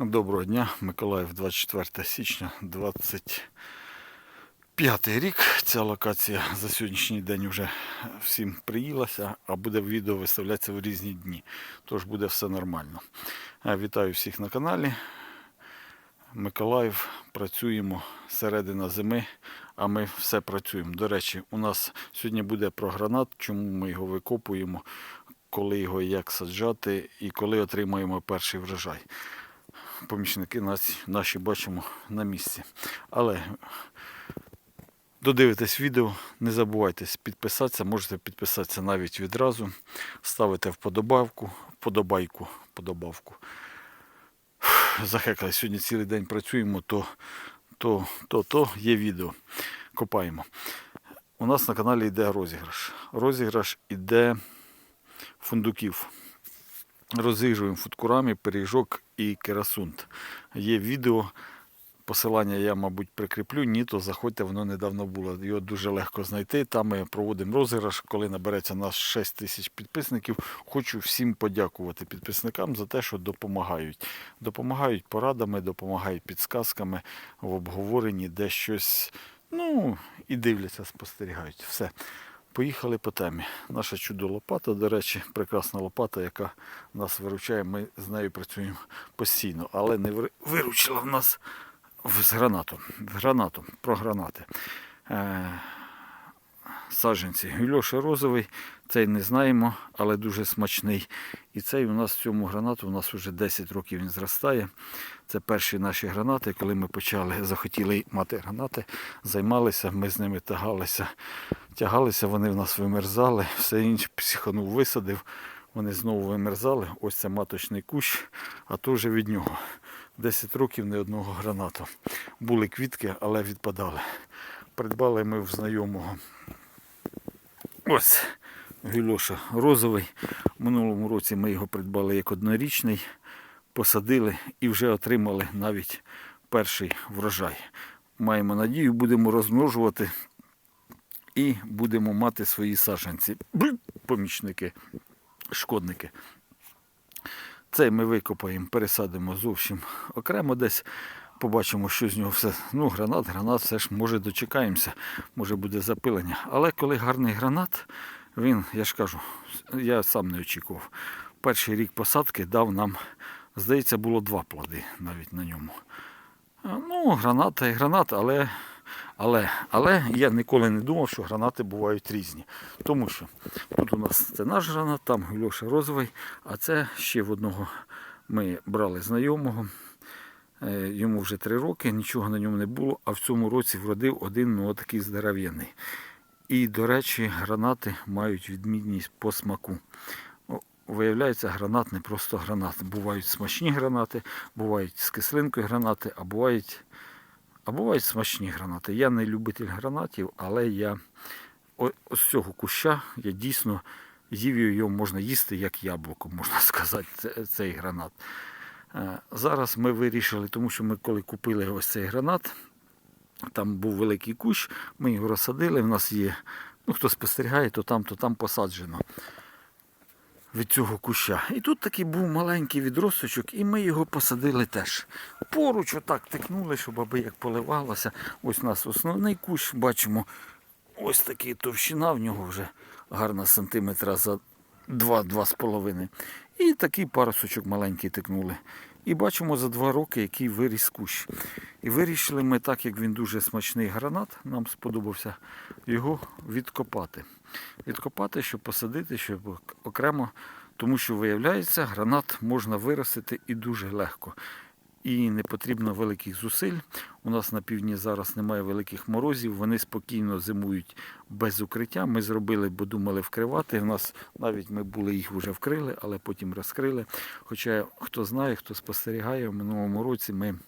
Доброго дня, Миколаїв, 24 січня, 25 рік. Ця локація за сьогоднішній день вже всім приїлася, а буде відео виставлятися в різні дні. Тож буде все нормально. Е, Вітаю всіх на каналі. Миколаїв, працюємо середина зими, а ми все працюємо. До речі, у нас сьогодні буде про гранат, чому ми його викопуємо, коли його як саджати і коли отримаємо перший врожай помічники нас, наші бачимо на місці. Але додивитесь відео, не забувайте підписатися, можете підписатися навіть відразу, ставите вподобавку, вподобайку, вподобавку. Захекали, сьогодні цілий день працюємо, то, то, то, то є відео. Копаємо. У нас на каналі йде розіграш. Розіграш іде фундуків розігруємо фудкурами, пиріжок і керасунт. Є відео. Посилання я, мабуть, прикріплю, ні, то заходьте, воно недавно було. Його дуже легко знайти. Там ми проводимо розіграш, коли набереться нас 6 тисяч підписників. Хочу всім подякувати підписникам за те, що допомагають. Допомагають порадами, допомагають підсказками в обговоренні, де щось, ну, і дивляться, спостерігають. Все. Поїхали по темі. Наша чудо лопата, до речі, прекрасна лопата, яка нас виручає. Ми з нею працюємо постійно, але не виручила в нас з гранатом. З гранатом, про гранати. Саджанці. Гюльоша розовий, цей не знаємо, але дуже смачний. І цей у нас в цьому гранату, у нас вже 10 років він зростає. Це перші наші гранати, коли ми почали, захотіли мати гранати, займалися, ми з ними тягалися. Тягалися, вони в нас вимерзали, все інше психанув, висадив. Вони знову вимерзали. Ось це маточний кущ, а то вже від нього. 10 років не одного гранату. Були квітки, але відпадали. Придбали ми в знайомого. Ось Гюльоша розовий. В минулому році ми його придбали як однорічний, посадили і вже отримали навіть перший врожай. Маємо надію, будемо розмножувати і будемо мати свої саджанці. Помічники, шкодники. Цей ми викопаємо, пересадимо зовсім окремо десь. Побачимо, що з нього все. Ну, гранат, гранат, все ж може дочекаємося, може буде запилення. Але коли гарний гранат, він, я ж кажу, я сам не очікував. Перший рік посадки дав нам, здається, було два плоди навіть на ньому. Ну, граната і гранат, але, але, але я ніколи не думав, що гранати бувають різні. Тому що тут у нас це наш гранат, там Льоша розовий, а це ще в одного ми брали знайомого. Е, Йому вже три роки, нічого на ньому не було, а в цьому році вродив один ну, такий здоров'яний. І, до речі, гранати мають відмінність по смаку. Виявляється, гранат не просто гранат. Бувають смачні гранати, бувають з кислинкою гранати, а бувають, а бувають смачні гранати. Я не любитель гранатів, але я з цього куща я дійсно їв його можна їсти як яблуко, можна сказати, цей гранат. Е, Зараз ми вирішили, тому що ми коли купили ось цей гранат, там був великий кущ, ми його розсадили. В нас є, ну хто спостерігає, то там, то там посаджено від цього куща. І тут такий був маленький відросточок, і ми його посадили теж. Поруч отак тикнули, щоб аби як поливалося. Ось у нас основний кущ, бачимо, ось такий товщина, в нього вже гарна сантиметра за 2-2,5. І такий парусочок маленький тикнули. І бачимо за два роки, який виріс кущ. І вирішили ми, так як він дуже смачний гранат, нам сподобався його відкопати. Відкопати, щоб посадити, щоб окремо, тому що виявляється, гранат можна виростити і дуже легко. І не потрібно великих зусиль. У нас на півдні зараз немає великих морозів, вони спокійно зимують без укриття. Ми зробили, бо думали вкривати. У нас навіть ми були їх вже вкрили, але потім розкрили. Хоча хто знає, хто спостерігає, в минулому році ми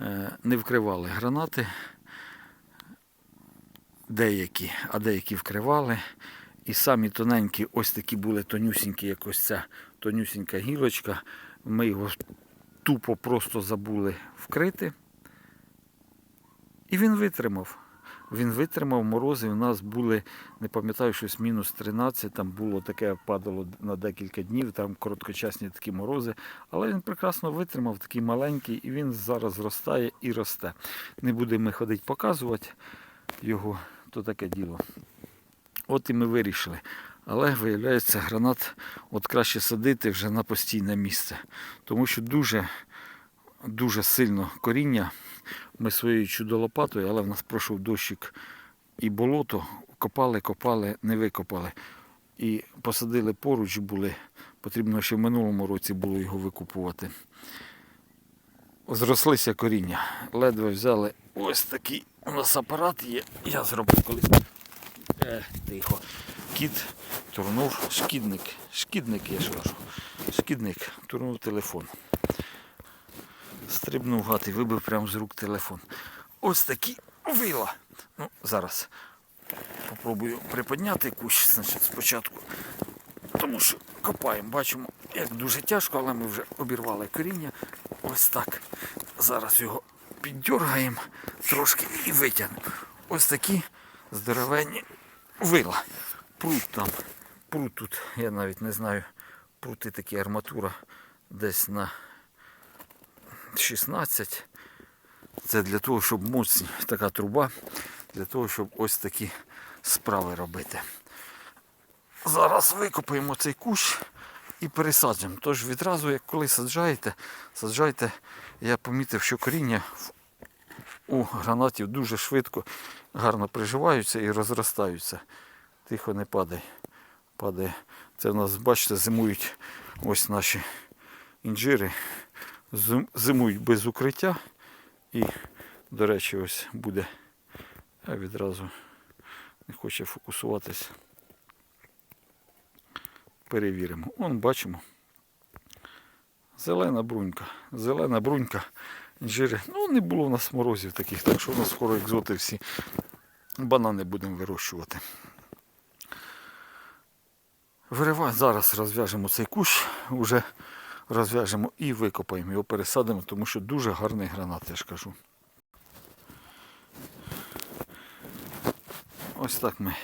е, не вкривали гранати деякі, а деякі вкривали. І самі тоненькі, ось такі були тонюсінькі, як ось ця тонюсінька гілочка. Ми його тупо просто забули вкрити. І він витримав. Він витримав морози. У нас були, не пам'ятаю, щось мінус 13, там було таке, падало на декілька днів, там короткочасні такі морози. Але він прекрасно витримав, такий маленький, і він зараз зростає і росте. Не будемо ходити показувати його, то таке діло. От і ми вирішили. Але виявляється, гранат от краще садити вже на постійне місце. Тому що дуже, дуже сильно коріння. Ми своєю чудо-лопатою, але в нас пройшов дощик і болото. Копали, копали, не викопали. І посадили поруч були. Потрібно ще в минулому році було його викупувати. Зрослися коріння. Ледве взяли ось такий у нас апарат є. Я зробив колись. Е, тихо. Кіт турнув шкідник. Шкідник, я ж кажу. Шкідник турнув телефон. Стрибнув гад і вибив прямо з рук телефон. Ось такі вила. Ну, зараз попробую приподняти кущ значить, спочатку. Тому що копаємо, бачимо, як дуже тяжко, але ми вже обірвали коріння. Ось так. Зараз його піддергаємо трошки і витягнемо. Ось такі здоровенні вила. Прут там. Прут тут, я навіть не знаю. Прути такі арматура десь на 16. Це для того, щоб моцні така труба, для того, щоб ось такі справи робити. Зараз викопаємо цей кущ і пересаджуємо. Тож відразу, як коли саджаєте, саджайте, я помітив, що коріння у гранатів дуже швидко, гарно приживаються і розростаються. Тихо не падай. Падає. Це в нас, бачите, зимують ось наші інжири. Зимують без укриття. І, до речі, ось буде. Я відразу не хоче фокусуватись. Перевіримо. Вон бачимо. Зелена брунька. Зелена брунька. Інжири. Ну, не було в нас морозів таких, так що у нас скоро екзоти всі. Банани будемо вирощувати. Виривай, зараз розв'яжемо цей кущ, вже розв'яжемо і викопаємо його, пересадимо, тому що дуже гарний гранат, я ж кажу. Ось так ми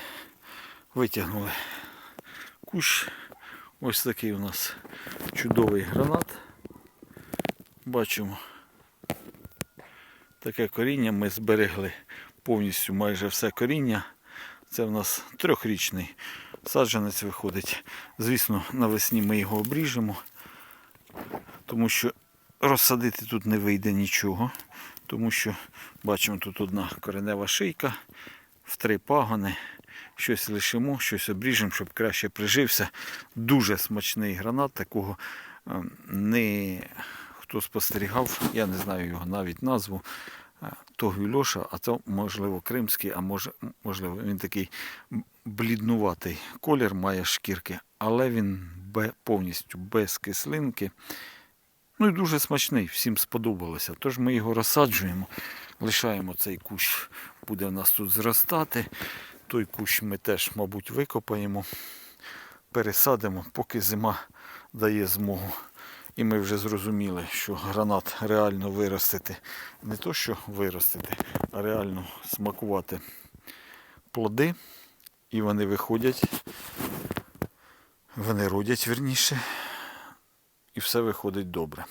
витягнули кущ. Ось такий у нас чудовий гранат. Бачимо. Таке коріння ми зберегли повністю майже все коріння. Це в нас трьохрічний саджанець виходить. Звісно, навесні ми його обріжемо, тому що розсадити тут не вийде нічого. Тому що бачимо тут одна коренева шийка, в три пагони. Щось лишимо, щось обріжемо, щоб краще прижився. Дуже смачний гранат, такого е, не хто спостерігав, я не знаю його навіть назву. Е, То гюльоша, а то, можливо, кримський, а може, можливо, він такий бліднуватий колір має шкірки, але він повністю без кислинки. Ну і дуже смачний, всім сподобалося. Тож ми його розсаджуємо, лишаємо цей кущ, буде в нас тут зростати. Той кущ ми теж, мабуть, викопаємо, пересадимо, поки зима дає змогу. І ми вже зрозуміли, що гранат реально виростити. Не то, що виростити, а реально смакувати плоди. І вони виходять, вони родять верніше, і все виходить добре.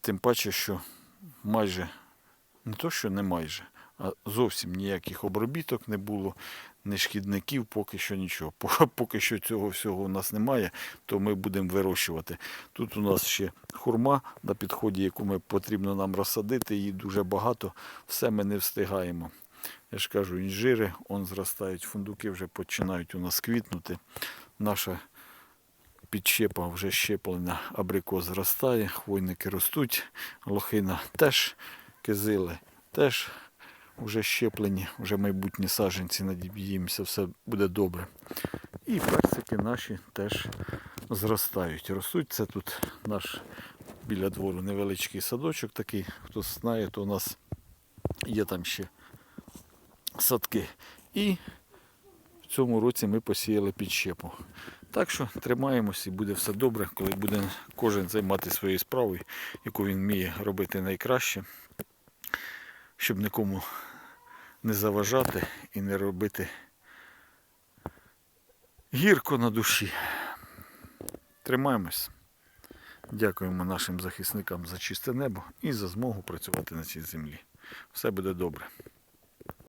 Тим паче, що майже, не то, що не майже, зовсім ніяких обробіток не було, ні шкідників, поки що нічого. Поки що цього всього у нас немає, то ми будемо вирощувати. Тут у нас ще хурма на підході, яку ми потрібно нам розсадити, її дуже багато, все ми не встигаємо. Я ж кажу, інжири, он зростають, фундуки вже починають у нас квітнути. Наша підщепа вже щеплена, абрикос зростає, хвойники ростуть, лохина теж, кизили теж вже щеплені, вже майбутні саджанці, надіємося, все буде добре. І персики наші теж зростають. Ростуть це тут наш біля двору невеличкий садочок такий. Хто знає, то у нас є там ще садки. І в цьому році ми посіяли підщепу. Так що тримаємось і буде все добре, коли буде кожен займатися своєю справою, яку він вміє робити найкраще, щоб нікому не заважати і не робити гірко на душі. Тримаємось. Дякуємо нашим захисникам за чисте небо і за змогу працювати на цій землі. Все буде добре.